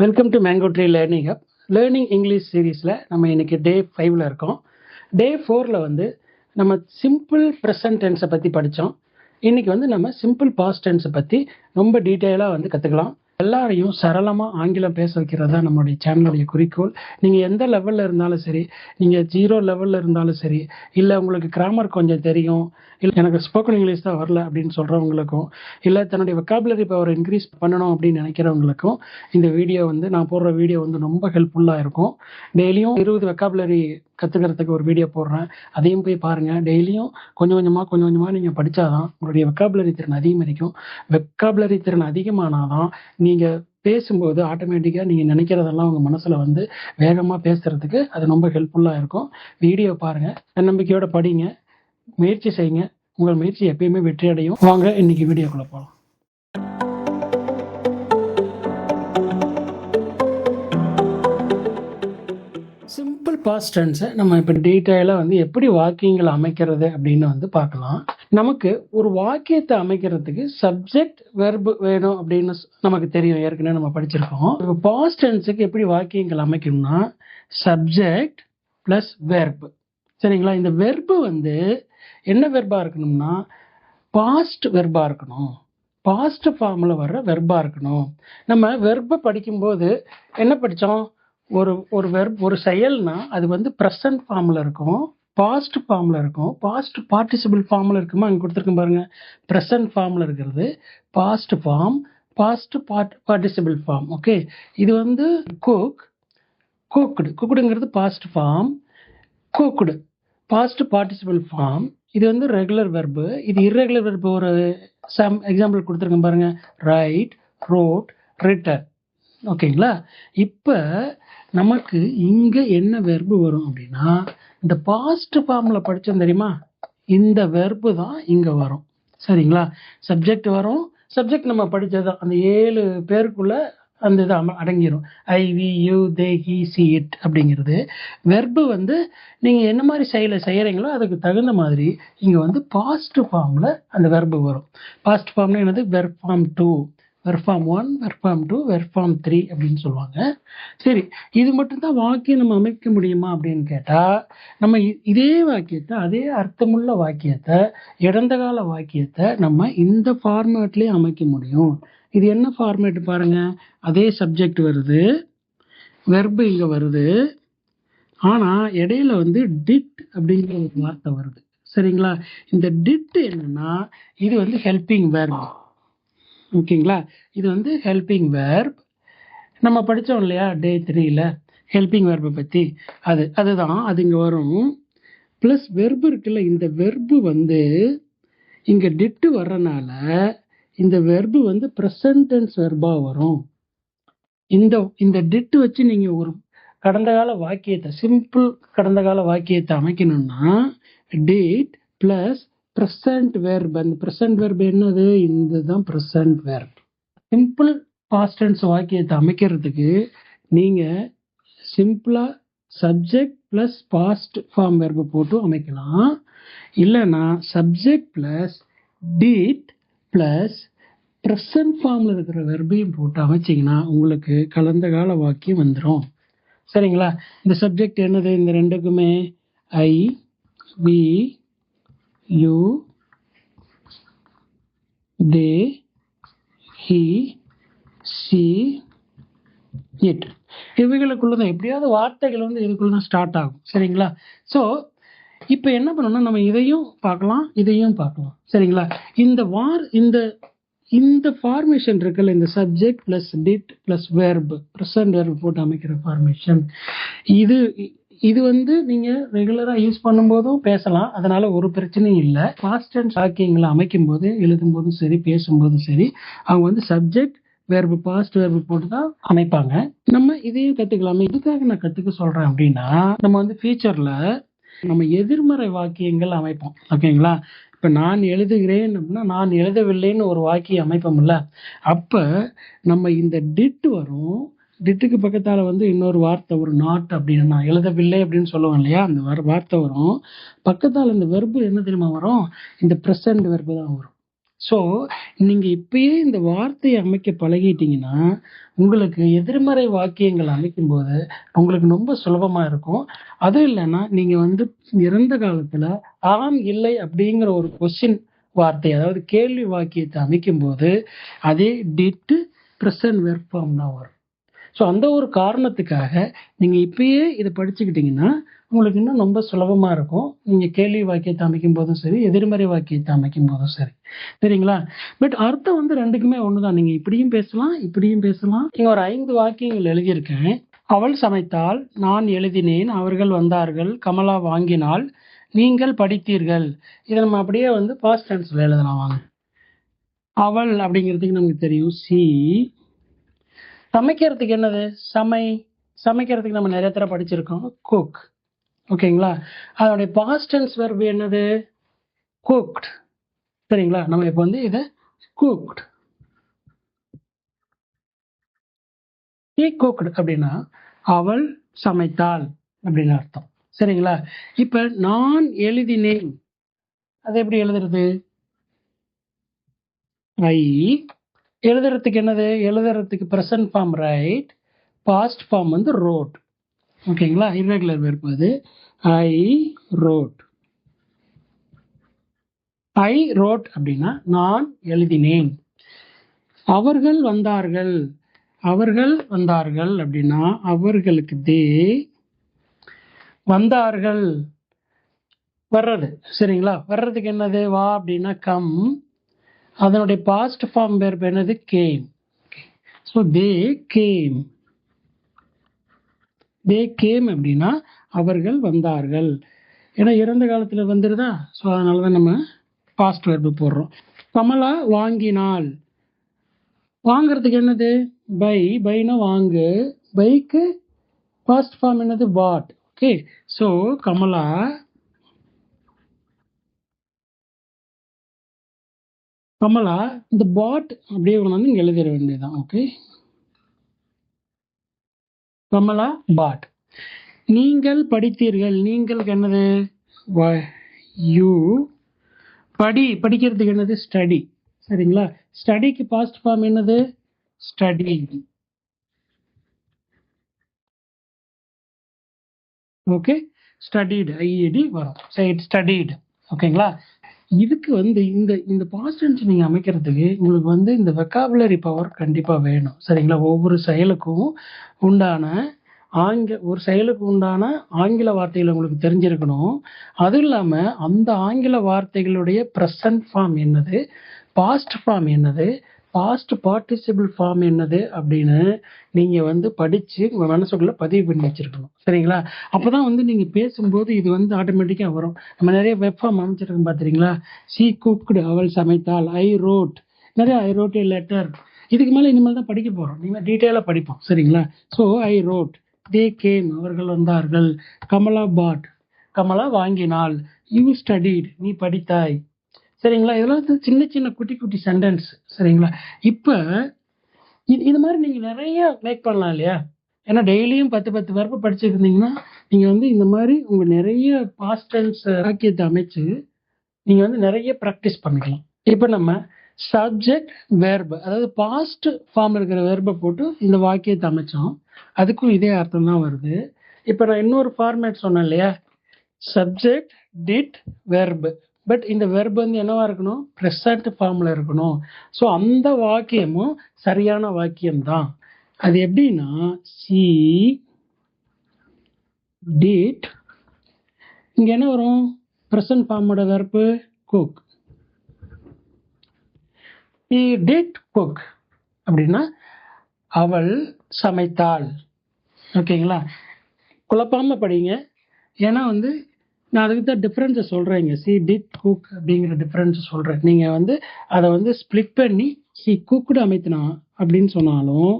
Welcome to mango tree learning hub learning English சீரீஸில் நம்ம இன்றைக்கி டே ஃபைவ்ல இருக்கோம். டே ஃபோரில் வந்து நம்ம சிம்பிள் ப்ரெசன்ட் டென்ஸை பற்றி படித்தோம் இன்னைக்கு வந்து நம்ம சிம்பிள் பாஸ்ட் டென்ஸை பற்றி ரொம்ப டீட்டெயிலாக வந்து கற்றுக்கலாம் எல்லாரையும் சரளமாக ஆங்கிலம் பேச வைக்கிறது தான் நம்மளுடைய சேனலுடைய குறிக்கோள். நீங்கள் எந்த லெவலில் இருந்தாலும் சரி நீங்கள் ஜீரோ லெவலில் இருந்தாலும் சரி இல்லை உங்களுக்கு கிராமர் கொஞ்சம் தெரியும் இல்லை எனக்கு ஸ்போக்கன் இங்கிலீஷ் தான் வரல அப்படின்னு சொல்கிறவங்களுக்கும் இல்லை தன்னுடைய வெக்காபுலரி பவர் இன்க்ரீஸ் பண்ணணும் அப்படின்னு நினைக்கிறவங்களுக்கும் இந்த வீடியோ வந்து நான் போடுற வீடியோ வந்து ரொம்ப ஹெல்ப்ஃபுல்லாக இருக்கும். டெய்லியும் இருபது வெக்காபுலரி கற்றுக்கிறதுக்கு ஒரு வீடியோ போடுறேன். அதையும் போய் பாருங்கள் டெய்லியும் கொஞ்சம் கொஞ்சமாக கொஞ்சம் கொஞ்சமாக நீங்கள் படித்தாதான் உங்களுடைய வெக்காபுலரி திறன் அதிகரிக்கும். வெக்காபுலரி திறன் அதிகமானாதான் நீங்கள் பேசும்போது ஆட்டோமேட்டிக்காக நீங்கள் நினைக்கிறதெல்லாம் உங்கள் மனசில் வந்து வேகமாக பேசுகிறதுக்கு அது ரொம்ப ஹெல்ப்ஃபுல்லாக இருக்கும். வீடியோ பாருங்கள் தன்னம்பிக்கையோடு படிங்க. முயற்சி செய்யுங்க. உங்கள் முயற்சி எப்பயுமே வெற்றி அடையும் வாங்க இன்னைக்கு வீடியோக்குள்ளே போகலாம் பாஸ்ட் டென்ஸை நம்ம இப்போ டீட்டெயிலாக வந்து எப்படி வாக்கியங்களை அமைக்கிறது அப்படின்னு வந்து பார்க்கலாம். நமக்கு ஒரு வாக்கியத்தை அமைக்கிறதுக்கு சப்ஜெக்ட் வெர்பு வேணும் அப்படின்னு நமக்கு தெரியும். ஏற்கனவே நம்ம படிச்சிருக்கோம். இப்போ பாஸ்ட் டென்ஸுக்கு எப்படி வாக்கியங்கள் அமைக்கணும்னா சப்ஜெக்ட் ப்ளஸ் வெர்பு சரிங்களா? இந்த வெர்பு வந்து என்ன வெர்பாக இருக்கணும்னா பாஸ்ட் வெர்பாக இருக்கணும். பாஸ்ட் ஃபார்மில் வர்ற வெர்பாக இருக்கணும். நம்ம வெர்பை படிக்கும்போது என்ன படித்தோம் ஒரு ஒரு வெர்ப் ஒரு செயல்னா அது வந்து ப்ரெசன்ட் ஃபார்மில் இருக்கும் பாஸ்ட் ஃபார்மில் இருக்கும். பாஸ்ட் பார்ட்டிசிபிள் ஃபார்மில் இருக்குமா? அங்கே கொடுத்துருக்கேன் பாருங்கள் ப்ரெசன்ட் ஃபார்மில் இருக்கிறது past form past part participle form okay இது வந்து cook cooked குக்குடுங்கிறது past form cooked past participle form இது வந்து ரெகுலர் வெர்பு இது இரெகுலர் வெர்பு ஒரு சம் எக்ஸாம்பிள் கொடுத்துருக்கேன் பாருங்க. ரைட் ரோட் ரிட்டர் ஓகேங்களா இப்போ நமக்கு இங்கே என்ன வெர்பு வரும் அப்படின்னா இந்த பாஸ்ட் ஃபார்மில் படித்தோம் தெரியுமா? இந்த வெர்பு தான் இங்கே வரும். சரிங்களா? சப்ஜெக்ட் வரும். சப்ஜெக்ட் நம்ம படித்தது தான் அந்த ஏழு பேருக்குள்ள அந்த இது அம- அடங்கிரும். I we you they he she it அப்படிங்கிறது. வெர்பு வந்து நீங்கள் என்ன மாதிரி செயலை செய்கிறீங்களோ அதுக்கு தகுந்த மாதிரி இங்கே வந்து பாஸ்ட் ஃபார்மில் அந்த வெர்பு வரும். பாஸ்ட் ஃபார்ம்னா என்னது? Verb form two verb form one verb form two verb form three அப்படின்னு சொல்லுவாங்க. சரி இது மட்டும்தான் வாக்கியம் நம்ம அமைக்க முடியுமா அப்படின்னு கேட்டால் நம்ம இ- இதே வாக்கியத்தை அதே அர்த்தமுள்ள வாக்கியத்தை இடந்த கால வாக்கியத்தை நம்ம இந்த ஃபார்மேட்லேயே அமைக்க முடியும். இது என்ன ஃபார்மேட் பாருங்க? அதே சப்ஜெக்ட் வருது வெர்பு இங்கே வருது ஆனால் இடையில வந்து டிட் அப்படிங்கிற ஒரு வார்த்தை வருது. சரிங்களா? இந்த டிட் என்னன்னா இது வந்து ஹெல்பிங் வேர்பு ஓகேங்களா? இது வந்து ஹெல்பிங் வெர்ப் நம்ம படித்தோம் இல்லையா? டே த்ரீல ஹெல்பிங் வெர்பை பற்றி அது அதுதான் அது இங்கே வரும். ப்ளஸ் வெர்பு இருக்குல்ல இந்த வெர்பு வந்து இங்கே டிட்டு வர்றனால இந்த வெர்பு வந்து ப்ரெசன்டென்ஸ் வெர்பாக வரும். இந்த இந்த டிட்டு வச்சு நீங்கள் ஒரு கடந்த கால வாக்கியத்தை சிம்பிள் கடந்த கால வாக்கியத்தை அமைக்கணும்னா டேட் ப்ளஸ் ப்ரெசன்ட் வெர்ப் அந்த ப்ரெசன்ட் வெர்ப் என்னது? இந்த தான் ப்ரெசன்ட் வேர்ப் சிம்பிள் பாஸ்டன்ஸ் வாக்கியத்தை அமைக்கிறதுக்கு நீங்கள் சிம்பிளாக சப்ஜெக்ட் ப்ளஸ் பாஸ்ட் ஃபார்ம் வேர்பை போட்டு அமைக்கலாம். இல்லைன்னா subject plus did plus present ஃபார்மில் இருக்கிற வெர்பையும் போட்டு அமைச்சிங்கன்னா உங்களுக்கு கலந்த கால வாக்கியம் வந்துடும் சரிங்களா? இந்த சப்ஜெக்ட் என்னது? இந்த ரெண்டுக்குமே I we you they he she it இவைகளுக்குள்ள தான் எப்படியாவது வார்த்தைகள் வந்து இதுக்குள்ள தான் ஸ்டார்ட் ஆகும். சரிங்களா? ஸோ இப்போ என்ன பண்ணணும்னா நம்ம இதையும் பார்க்கலாம் இதையும் பார்க்கலாம். சரிங்களா? இந்த வார் இந்த இந்த ஃபார்மேஷன் இருக்குல்ல இந்த subject plus did plus verb present verb போட்டு அமைக்கிற ஃபார்மேஷன் இது இது வந்து நீங்கள் ரெகுலராக யூஸ் பண்ணும்போதும் பேசலாம். அதனால ஒரு பிரச்சனையும் இல்லை. பாஸ்ட் அண்ட் வாக்கியங்களை அமைக்கும் போது எழுதும் போதும் சரி பேசும்போதும் சரி அவங்க வந்து சப்ஜெக்ட் வேர்பு பாஸ்ட் வெர்பு போட்டு தான் அமைப்பாங்க. நம்ம இதையும் கற்றுக்கலாமே இதுக்காக நான் கற்றுக்க சொல்கிறேன் அப்படின்னா நம்ம வந்து ஃபியூச்சர்ல நம்ம எதிர்மறை வாக்கியங்கள் அமைப்போம். ஓகேங்களா இப்போ நான் எழுதுகிறேன் அப்படின்னா நான் எழுதவில்லைன்னு ஒரு வாக்கியம் அமைப்போம்ல. அப்போ நம்ம இந்த டிட் வரும். டிட்டுக்கு பக்கத்தால் வந்து இன்னொரு வார்த்தை ஒரு நாட் அப்படின்னு நான் எழுதவில்லை அப்படின்னு சொல்லுவோம் இல்லையா? அந்த வர வார்த்தை வரும். பக்கத்தால் இந்த வெர்பு என்ன தெரியுமா வரும்? இந்த ப்ரெசன்ட் வெர்பு தான் வரும். ஸோ நீங்கள் இப்பயே இந்த வார்த்தையை அமைக்க பழகிட்டீங்கன்னா உங்களுக்கு எதிர்மறை வாக்கியங்கள் அமைக்கும்போது உங்களுக்கு ரொம்ப சுலபமாக இருக்கும். அதுவும் இல்லைன்னா நீங்கள் வந்து இறந்த காலத்தில் ஆம் இல்லை அப்படிங்கிற ஒரு கொஸ்டின் வார்த்தை அதாவது கேள்வி வாக்கியத்தை அமைக்கும்போது அதே டிட்டு ப்ரெசன்ட் வெர்ஃபார்ம் தான் வரும். ஸோ அந்த ஒரு காரணத்துக்காக நீங்கள் இப்பயே இதை படிச்சுக்கிட்டிங்கன்னா உங்களுக்கு இன்னும் ரொம்ப சுலபமாக இருக்கும். நீங்கள் கேள்வி வாக்கியத்தை அமைக்கும் போதும் சரி எதிர்மறை வாக்கியத்தை அமைக்கும் போதும் சரி. சரிங்களா? பட் அர்த்தம் வந்து ரெண்டுக்குமே ஒன்று தான் நீங்கள் இப்படியும் பேசலாம் இப்படியும் பேசலாம். நீங்கள் ஒரு ஐந்து வாக்கியங்கள் எழுதியிருக்கேன். அவள் சமைத்தால் நான் எழுதினேன் அவர்கள் வந்தார்கள் கமலா வாங்கினால் நீங்கள் படித்தீர்கள். இதை நம்ம அப்படியே வந்து பாஸ்ட் டென்ஸில் எழுதலாம் வாங்க. அவள் அப்படிங்கிறதுக்கு நமக்கு தெரியும். சி சமைக்கிறதுக்கு என்னது? சமை சமைக்கிறதுக்கு நம்ம நிறைய தடவை படிச்சிருக்கோம். குக் ஓகேங்களா? அதோடைய பாஸ்டன்ஸ் வெர்பு என்னது? குக்ட் சரிங்களா? நம்ம இப்போ வந்து இதை குக்ட் ஈ குக்டு அப்படின்னா அவள் சமைத்தாள் அப்படின்னு அர்த்தம். சரிங்களா? இப்போ நான் எழுதினேன். அது எப்படி எழுதுறது? ஐ எழுதுறதுக்கு என்னது? எழுதுறதுக்கு present form right past form வந்து ரோட் ஓகேங்களா இர்ரெகுலர் வெர்ப் அது. ஐ ரோட் ஐ ரோட் அப்படின்னா நான் எழுதினேன். அவர்கள் வந்தார்கள். அவர்கள் வந்தார்கள் அப்படின்னா அவர்களுக்கு தே வந்தார்கள். வர்றது. சரிங்களா? வர்றதுக்கு என்னது? வா அப்படின்னா கம். அதனுடைய பாஸ்ட் ஃபார்ம் பேர் என்னது? Came so they came they came அப்படின்னா அவர்கள் வந்தார்கள். ஏன்னா இறந்த காலத்தில் வந்துருதா? ஸோ அதனால தான் நம்ம பாஸ்ட் வெர்பு போடுறோம். கமலா வாங்கினால். வாங்கிறதுக்கு என்னது? பை பைனா வாங்கு. பைக்கு ஃபாஸ்ட் ஃபார்ம் என்னது? Bought okay so Kamala Kamala இந்த பாட் அப்படியே வந்து இங்கே எழுதிட வேண்டியதுதான் ஓகே கமலா பாட். நீங்கள் படித்தீர்கள் நீங்களுக்கு என்னது? யூ படி படிக்கிறதுக்கு என்னது? ஸ்டடி சரிங்களா? ஸ்டடிக்கு பாஸ்ட் ஃபார்ம் என்னது? ஸ்டடி ஓகே ஸ்டடீடு ஐஇடி வரும். சரி ஸ்டடீடு ஓகேங்களா இதுக்கு வந்து இந்த இந்த பாஸ்ட் டென்ஸ் நீங்கள் அமைக்கிறதுக்கு உங்களுக்கு வந்து இந்த வெக்காபுலரி பவர் கண்டிப்பாக வேணும். சரிங்களா? ஒவ்வொரு செயலுக்கும் உண்டான ஆங்க ஒரு செயலுக்கு உண்டான ஆங்கில வார்த்தைகள் உங்களுக்கு தெரிஞ்சிருக்கணும். அதுவும் இல்லாமல் அந்த ஆங்கில வார்த்தைகளுடைய ப்ரெசன்ட் ஃபார்ம் என்னது? பாஸ்ட் ஃபார்ம் என்னது? பாஸ்ட் பார்ட்டிசிபிள் ஃபார்ம் என்னது அப்படின்னு நீங்கள் வந்து படித்து உங்கள் மனசுக்குள்ளே பதிவு பண்ணி வச்சுருக்கணும். சரிங்களா? அப்போ தான் வந்து நீங்கள் பேசும்போது இது வந்து ஆட்டோமேட்டிக்காக வரும். நம்ம நிறைய வெப் ஃபார்ம் அமைச்சிருக்கோம் பார்த்துறீங்களா சி கூப்டு அவள் சமைத்தாள் ஐ ரோட் நிறைய ஐ ரோட் ஏ லெட்டர் இதுக்கு மேலே இனிமேல் தான் படிக்க போகிறோம் நீங்கள் டீட்டெயிலாக படிப்போம். சரிங்களா? So I rode they came அவர்கள் வந்தார்கள். கமலா பாட் கமலா வாங்கினாள். யூ ஸ்டடீட் நீ படித்தாய். சரிங்களா? இதெல்லாம் வந்து சின்ன சின்ன குட்டி குட்டி சென்டென்ஸ் சரிங்களா? இப்போ இது இது மாதிரி நீங்கள் நிறைய மேக் பண்ணலாம் இல்லையா? ஏன்னா டெய்லியும் பத்து பத்து வரப்பு படிச்சுட்டு இருந்தீங்கன்னா நீங்கள் வந்து இந்த மாதிரி உங்கள் நிறைய பாஸ்ட் டென்ஸ் வாக்கியத்தை அமைச்சு நீங்கள் வந்து நிறைய ப்ராக்டிஸ் பண்ணிக்கலாம். இப்போ நம்ம சப்ஜெக்ட் வேர்பு அதாவது பாஸ்ட் ஃபார்ம் இருக்கிற வேர்பை போட்டு இந்த வாக்கியத்தை அமைச்சோம். அதுக்கும் இதே அர்த்தம் தான் வருது. இப்போ நான் இன்னொரு ஃபார்மேட் சொன்னேன் இல்லையா? சப்ஜெக்ட் டிட் வெர்பு பட் இந்த வெர்ப் வந்து என்னவா இருக்கணும்? ப்ரெசன்ட் ஃபார்மில் இருக்கணும். ஸோ அந்த வாக்கியமும் சரியான வாக்கியம் தான் அது எப்படின்னா சி டேட் இங்கே என்ன வரும்? Present ஃபார்மோட verb cook he did cook அப்படின்னா அவள் சமைத்தாள். ஓகேங்களா குழப்பாமல் படிங்க. ஏன்னா வந்து நான் அதுக்கு தான் டிஃப்ரென்ஸை சொல்கிறேங்க சி டிட் குக் அப்படிங்கிற டிஃப்ரென்ஸை சொல்கிறேன் நீங்கள் வந்து அதை வந்து ஸ்ப்ளிட் பண்ணி ஹி குக்குடு அமைத்தினா அப்படின்னு சொன்னாலும்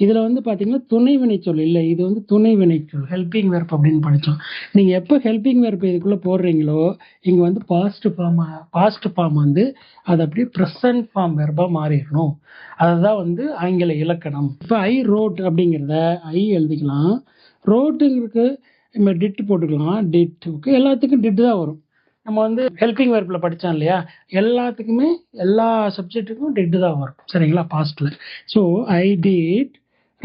இதில் வந்து பார்த்தீங்கன்னா துணை வினைச்சொல் இல்லை. இது வந்து துணை வினைச்சொல் ஹெல்பிங் வெர்ப் அப்படின்னு படித்தோம் நீங்கள் எப்போ ஹெல்பிங் வெர்ப் இதுக்குள்ளே போடுறீங்களோ இங்கே வந்து பாஸ்ட் ஃபார்ம் பாஸ்ட் ஃபார்ம் வந்து அது அப்படியே ப்ரெசன்ட் ஃபார்ம் வெர்பாக மாறிடணும். அதுதான் வந்து ஆங்கில இலக்கணம். இப்போ ஐ ரோட் அப்படிங்கிறத ஐ எழுதிக்கலாம். ரோட்டுங்கிறதுக்கு நம்ம டிட் போட்டுக்கலாம். டிட் ஓகே எல்லாத்துக்கும் டிட் தான் வரும். நம்ம வந்து ஹெல்பிங் வெர்பில் படித்தோம் இல்லையா? எல்லாத்துக்குமே எல்லா சப்ஜெக்ட்டுக்கும் டிட்டு தான் வரும். சரிங்களா? பாஸ்டில் ஸோ ஐ டிட்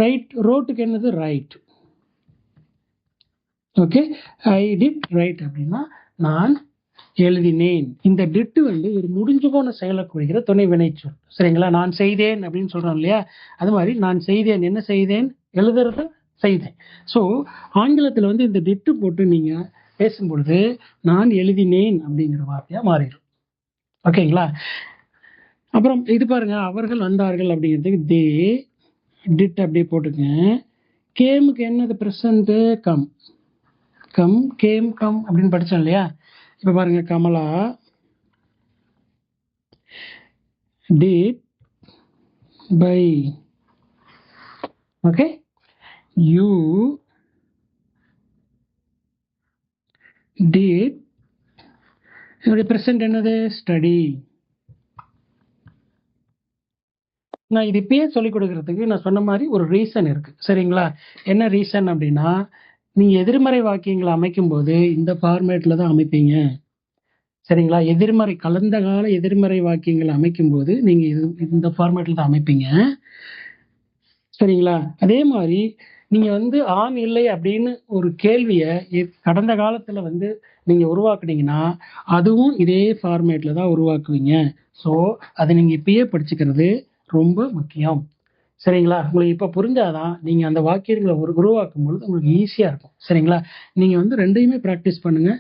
ரைட் ரோட்டுக்கு என்னது? Write okay I did write அப்படின்னா நான் எழுதினேன். இந்த டிட்டு வந்து ஒரு முடிஞ்சு போன செயலை குறிக்கிற துணை வினைச்சொல் சரிங்களா? நான் செய்தேன் அப்படின்னு சொல்கிறோம் இல்லையா? அது மாதிரி நான் செய்தேன். என்ன செய்தேன்? எழுதுறத செய்தேன். ஸோ ஆங்கிலத்தில் வந்து இந்த டிட்டு போட்டு நீங்கள் பேசும்பொழுது நான் எழுதினேன் அப்படிங்கிற வார்த்தையாக மாறிடும். ஓகேங்களா அப்புறம் இது பாருங்க அவர்கள் வந்தார்கள் அப்படிங்கிறதுக்கு தே டிட் அப்படியே போட்டுக்கங்க. கேமுக்கு என்னது present come. Come came come அப்படின்னு படித்தோம் இல்லையா? இப்போ பாருங்க Kamala did buy. Okay you did. represent present என்னது? ஸ்டடி நான் இது இப்பயே சொல்லிக் கொடுக்கறதுக்கு நான் சொன்ன மாதிரி ஒரு ரீசன் இருக்கு. சரிங்களா? என்ன ரீசன் அப்படின்னா நீங்க எதிர்மறை வாக்கியங்களை அமைக்கும் போது இந்த ஃபார்மேட்ல தான் அமைப்பீங்க. சரிங்களா? எதிர்மறை கலந்த கால எதிர்மறை வாக்கியங்களை அமைக்கும் போது நீங்க இது இந்த ஃபார்மேட்ல தான் அமைப்பீங்க. சரிங்களா? அதே மாதிரி நீங்க வந்து ஆம் இல்லை அப்படின்னு ஒரு கேள்வியை கடந்த காலத்துல வந்து நீங்க உருவாக்குனீங்கன்னா அதுவும் இதே ஃபார்மேட்ல தான் உருவாக்குவீங்க. ஸோ அதை நீங்க இப்பயே படிச்சுக்கிறது ரொம்ப முக்கியம். சரிங்களா? உங்களுக்கு இப்போ புரிஞ்சாதான் நீங்கள் அந்த வாக்கியங்களை ஒரு உருவாக்கும் பொழுது உங்களுக்கு ஈஸியாக இருக்கும். சரிங்களா? நீங்கள் வந்து ரெண்டையுமே ப்ராக்டிஸ் பண்ணுங்க.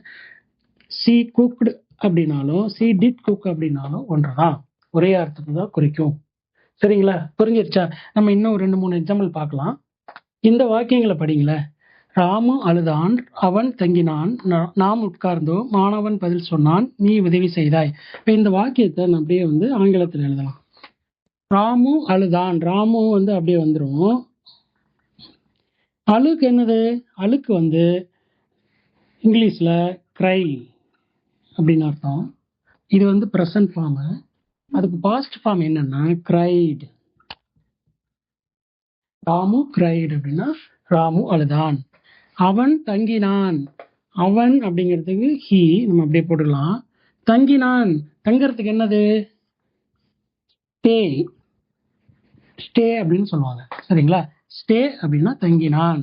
சி குக்டு அப்படின்னாலும் சி டிட் குக் அப்படின்னாலும் ஒன்று தான் ஒரே அர்த்தத்தை தான் குறிக்கும். சரிங்களா? புரிஞ்சிருச்சா? நம்ம இன்னும் ரெண்டு மூணு எக்ஸாம்பிள் பார்க்கலாம். இந்த வாக்கியங்களை படிங்களேன் ராமு அழுதான் அவன் தங்கினான் நாம் உட்கார்ந்தோம் மாணவன் பதில் சொன்னான் நீ உதவி செய்தாய். இப்போ இந்த வாக்கியத்தை நான் அப்படியே வந்து ஆங்கிலத்தில் எழுதலாம். ராமு அழுதான் ராமு வந்து அப்படியே வந்துடும் அழுக்கு என்னது? அழுக்கு வந்து இங்கிலீஷில் க்ரை அப்படின்னு அர்த்தம். இது வந்து ப்ரெசன்ட் ஃபார்மு அதுக்கு பாஸ்ட் ஃபார்ம் என்னன்னா க்ரைடு ராமு கிரைடு அப்படின்னா ராமு அழுதான். அவன் தங்கினான். அவன் அப்படிங்கிறதுக்கு ஹி நம்ம அப்படியே போட்டுக்கலாம் தங்கினான். தங்கறதுக்கு என்னது? ஸ்டே ஸ்டே அப்படின்னு சொல்லுவாங்க. சரிங்களா? ஸ்டே அப்படின்னா தங்கினான்.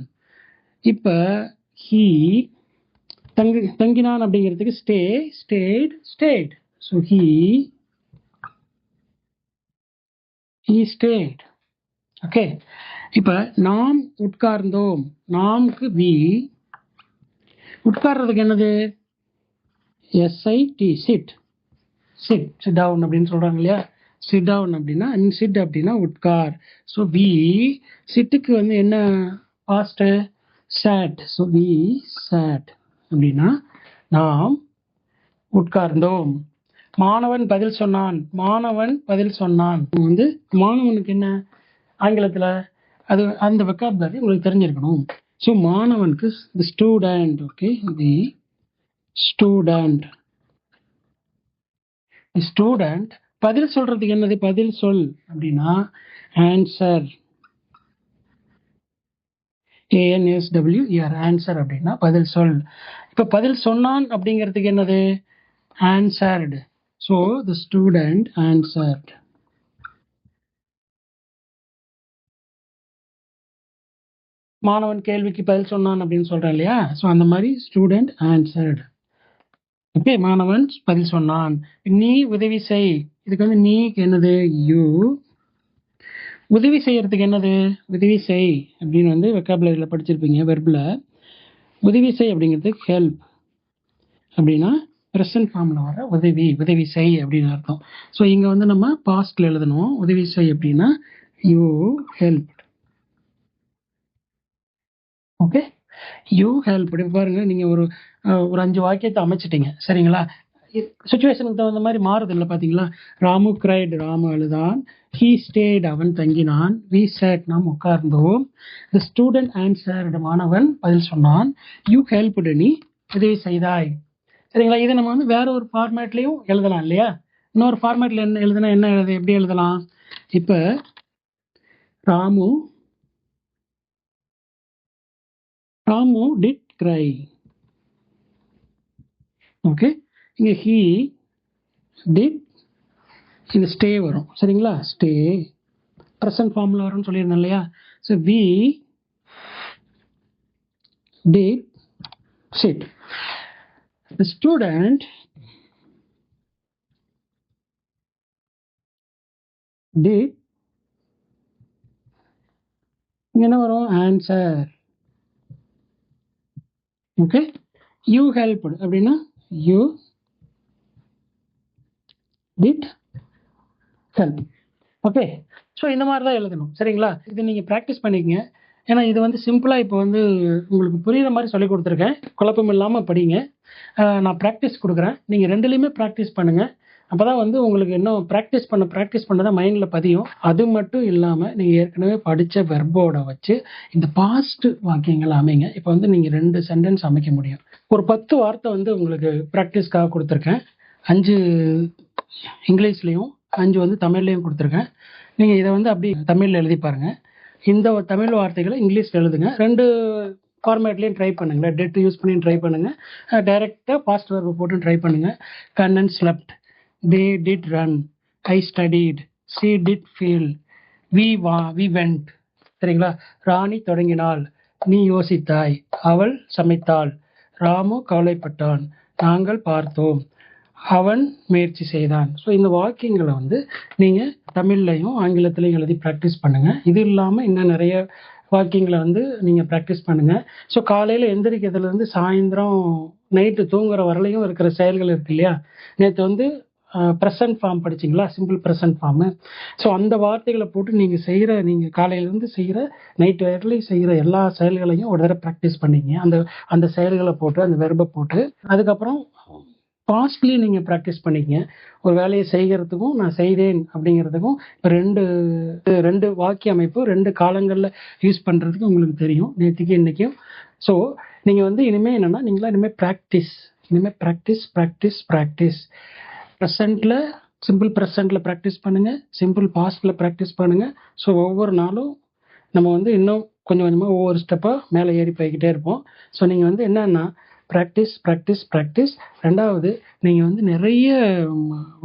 இப்போ ஹீ தங்கி தங்கினான் அப்படிங்கிறதுக்கு stay stayed stayed so he he stayed okay இப்போ நாம் உட்கார்ந்தோம். நாம்க்கு வி. உட்கார்றதுக்கு என்னது? SIT sit sit sit down அப்படின்னு சொல்கிறாங்க இல்லையா? சிட் டவுன் அப்படின்னா சிட் அப்படின்னா உட்கார். ஸோ வி சிட்டுக்கு வந்து என்ன? Past sat so we sat அப்படின்னா நாம் உட்கார்ந்தோம். மாணவன் பதில் சொன்னான். மாணவன் பதில் சொன்னான். வந்து மாணவனுக்கு என்ன? ஆங்கிலத்தில் அது அந்த வெக்காபுலரி உங்களுக்கு தெரிஞ்சிருக்கணும். ஸோ மாணவனுக்கு the student okay the student student பதில் சொல்றதுக்கு என்னது? பதில் சொல் அப்படின்னா ஆன்சர் ஏஎன்எஸ்டபிள்யூஆர் ஆன்சர் அப்படின்னா பதில் சொல். இப்போ பதில் சொன்னான் அப்படிங்கிறதுக்கு என்னது? Answered so the student answered மாணவன் கேள்விக்கு பதில் சொன்னான் அப்படின்னு சொல்கிறேன் இல்லையா? ஸோ அந்த மாதிரி ஸ்டூடெண்ட் ஆன்சர்டு ஓகே மாணவன் பதில் சொன்னான். நீ உதவி செய். இதுக்கு வந்து நீ என்னது? யூ உதவி செய்யறதுக்கு என்னது? உதவி செய் அப்படின்னு வந்து வெக்காபுலரியில் படிச்சிருப்பீங்க வெர்பில் உதவி செய் அப்படிங்கிறது ஹெல்ப் அப்படின்னா ப்ரெசன்ட் ஃபார்மில் வர உதவி உதவி செய் அப்படின்னு அர்த்தம். ஸோ இங்கே வந்து நம்ம பாஸ்டில் எழுதணும். உதவி செய் அப்படின்னா you help okay you help இப்படி பாருங்க நீங்க ஒரு ஒரு அஞ்சு வாக்கியத்தை அமைச்சிட்டீங்க. சரிங்களா? சுச்சுவேஷனுக்கு தகுந்த மாதிரி மாறுது இல்லை பார்த்தீங்களா ராமு கிரைட் ராமு அழுதான். ஹீ ஸ்டேட் அவன் தங்கினான். வி சேட் நாம் உட்கார்ந்தோம். த ஸ்டூடெண்ட் ஆன்சர்டு மாணவன் பதில் சொன்னான். யூ ஹெல்ப் நீ உதவி செய்தாய். சரிங்களா? இதை நம்ம வந்து வேற ஒரு ஃபார்மேட்லேயும் எழுதலாம் இல்லையா? இன்னொரு ஃபார்மேட்ல என்ன எழுதுனா என்ன எழுது எப்படி எழுதலாம்? இப்போ Ramu Ramu did cry okay இங்கே ஹீ டிட் இந்த ஸ்டே வரும். சரிங்களா? ஸ்டே ப்ரெசன்ட் ஃபார்மில் வரும்னு சொல்லியிருந்தேன் இல்லையா? So we did sit the student did இங்கே என்ன வரும்? ஆன்சர் ஓகே யூ ஹெல்ப் அப்படின்னா you did help okay so இந்த மாதிரி தான் எழுதணும். சரிங்களா? இது நீங்கள் ப்ராக்டிஸ் பண்ணிக்கங்க. ஏன்னா இது வந்து சிம்பிளாக இப்போ வந்து உங்களுக்கு புரியுற மாதிரி சொல்லி கொடுத்துருக்கேன். குழப்பம் இல்லாமல் படிங்க நான் ப்ராக்டிஸ் கொடுக்குறேன். நீங்கள் ரெண்டுலேயுமே ப்ராக்டிஸ் பண்ணுங்கள் அப்போ தான் வந்து உங்களுக்கு இன்னும் ப்ராக்டிஸ் பண்ண ப்ராக்டிஸ் பண்ண தான் மைண்டில் பதியும். அது மட்டும் இல்லாமல் நீங்கள் ஏற்கனவே படித்த வெர்போட வச்சு இந்த பாஸ்ட் வாக்கியங்கள் அமைங்க. இப்போ வந்து நீங்கள் ரெண்டு சென்டென்ஸ் அமைக்க முடியும். ஒரு பத்து வார்த்தை வந்து உங்களுக்கு ப்ராக்டிஸ்க்காக கொடுத்துருக்கேன். அஞ்சு இங்கிலீஷ்லேயும் அஞ்சு வந்து தமிழ்லேயும் கொடுத்துருக்கேன். நீங்கள் இதை வந்து அப்படி தமிழில் எழுதி பாருங்கள் இந்த தமிழ் வார்த்தைகளை இங்கிலீஷில் எழுதுங்க. ரெண்டு ஃபார்மேட்லேயும் ட்ரை பண்ணுங்களேன் டெட் யூஸ் பண்ணி ட்ரை பண்ணுங்கள் டைரெக்டாக பாஸ்ட் வெர்பு போட்டு ட்ரை பண்ணுங்கள் Kannan slept they did run I studied she did feel we வா வி வெண்ட் சரிங்களா? ராணி தொடங்கினாள். நீ யோசித்தாய். அவள் சமைத்தாள். ராமு கவலைப்பட்டான். நாங்கள் பார்த்தோம். அவன் முயற்சி செய்தான். ஸோ இந்த வாக்கியங்களை வந்து நீங்கள் தமிழ்லையும் ஆங்கிலத்திலையும் எழுதி ப்ராக்டிஸ் பண்ணுங்கள் இது இல்லாமல் இன்னும் நிறைய வாக்கியங்களை வந்து நீங்கள் ப்ராக்டிஸ் பண்ணுங்கள் ஸோ காலையில் எந்திரிக்கிறதுலேருந்து சாயந்தரம் நைட்டு தூங்குற வரலையும் இருக்கிற செயல்கள் இருக்கு இல்லையா? நேற்று வந்து ப்ரெசன்ட் ஃபார்ம் படிச்சிங்களா? சிம்பிள் ப்ரெசன்ட் ஃபார்மு ஸோ அந்த வார்த்தைகளை போட்டு நீங்கள் செய்கிற நீங்கள் காலையிலேருந்து செய்கிற நைட் வரையிலையும் செய்கிற எல்லா செயல்களையும் ஒரு தடவை ப்ராக்டிஸ் பண்ணிங்க. அந்த அந்த செயல்களை போட்டு அந்த வெர்பை போட்டு அதுக்கப்புறம் பாஸ்ட்லேயும் நீங்கள் ப்ராக்டிஸ் பண்ணிக்கங்க ஒரு வேலையை செய்கிறதுக்கும் நான் செய்தேன் அப்படிங்கிறதுக்கும் இப்போ ரெண்டு ரெண்டு வாக்கிய அமைப்பு ரெண்டு காலங்களில் யூஸ் பண்ணுறதுக்கு உங்களுக்கு தெரியும். நேற்றுக்கு இன்றைக்கும் ஸோ நீங்கள் வந்து இனிமேல் என்னென்னா நீங்களாம் இனிமேல் ப்ராக்டிஸ் இனிமேல் ப்ராக்டிஸ் ப்ராக்டிஸ் ப்ராக்டிஸ் ப்ரெசண்ட்டில் சிம்பிள் ப்ரெசண்ட்டில் ப்ராக்டிஸ் பண்ணுங்கள் சிம்பிள் பாஸ்டில் ப்ராக்டிஸ் பண்ணுங்கள் ஸோ ஒவ்வொரு நாளும் நம்ம வந்து இன்னும் கொஞ்சம் கொஞ்சமாக ஒவ்வொரு ஸ்டெப்பாக மேலே ஏறி போய்கிட்டே இருப்போம். ஸோ நீங்கள் வந்து என்னென்னா ப்ராக்டிஸ் ப்ராக்டிஸ் ப்ராக்டிஸ் ரெண்டாவது நீங்கள் வந்து நிறைய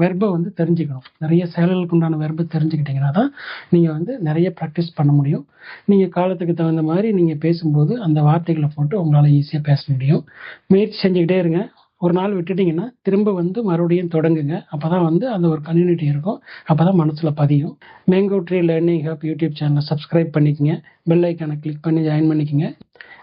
வெர்பை வந்து தெரிஞ்சுக்கணும். நிறைய செயல்களுக்கு உண்டான வெர்பை தெரிஞ்சுக்கிட்டிங்கன்னா தான் நீங்கள் வந்து நிறைய ப்ராக்டிஸ் பண்ண முடியும். நீங்கள் காலத்துக்கு தகுந்த மாதிரி நீங்கள் பேசும்போது அந்த வார்த்தைகளை போட்டு உங்களால் ஈஸியாக பேச முடியும். முயற்சி செஞ்சுக்கிட்டே இருங்க. ஒரு நாள் விட்டுட்டிங்கன்னா திரும்ப வந்து மறுபடியும் தொடங்குங்க. அப்போ தான் வந்து அந்த ஒரு கம்யூனிட்டி இருக்கும். அப்போ தான் மனசில் பதியும். Mango tree learning hub YouTube சேனலை சப்ஸ்கிரைப் பண்ணிக்கங்க. பெல் ஐக்கானை கிளிக் பண்ணி ஜாயின் பண்ணிக்கங்க.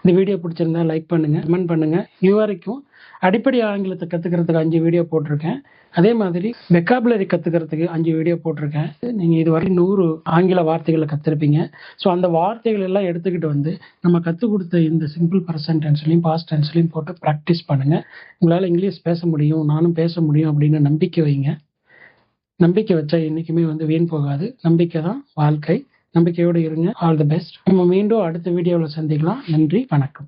இந்த வீடியோ பிடிச்சிருந்தா லைக் பண்ணுங்க கமெண்ட் பண்ணுங்க. இது வரைக்கும் அடிப்படை ஆங்கிலத்தை கற்றுக்கிறதுக்கு அஞ்சு வீடியோ போட்டிருக்கேன். அதே மாதிரி வெக்காபுலரி கற்றுக்கிறதுக்கு அஞ்சு வீடியோ போட்டிருக்கேன். நீங்கள் இதுவரை நூறு ஆங்கில வார்த்தைகளை கற்றுருப்பீங்க ஸோ அந்த வார்த்தைகள் எல்லாம் எடுத்துக்கிட்டு வந்து நம்ம கற்றுக் கொடுத்த இந்த சிம்பிள் பர்சன்ட் டென்ஸ்லையும் பாஸ்ட் டென்ஸ்லையும் போட்டு ப்ராக்டிஸ் பண்ணுங்கள் உங்களால் இங்கிலீஷ் பேச முடியும் நானும் பேச முடியும் அப்படின்னு நம்பிக்கை வைங்க. நம்பிக்கை வச்சா என்றைக்குமே வந்து வீண் போகாது. நம்பிக்கை தான் வாழ்க்கை. நம்பிக்கையோடு இருங்க. ஆல் தி பெஸ்ட் நம்ம மீண்டும் அடுத்த வீடியோவில் சந்திக்கலாம். நன்றி வணக்கம்.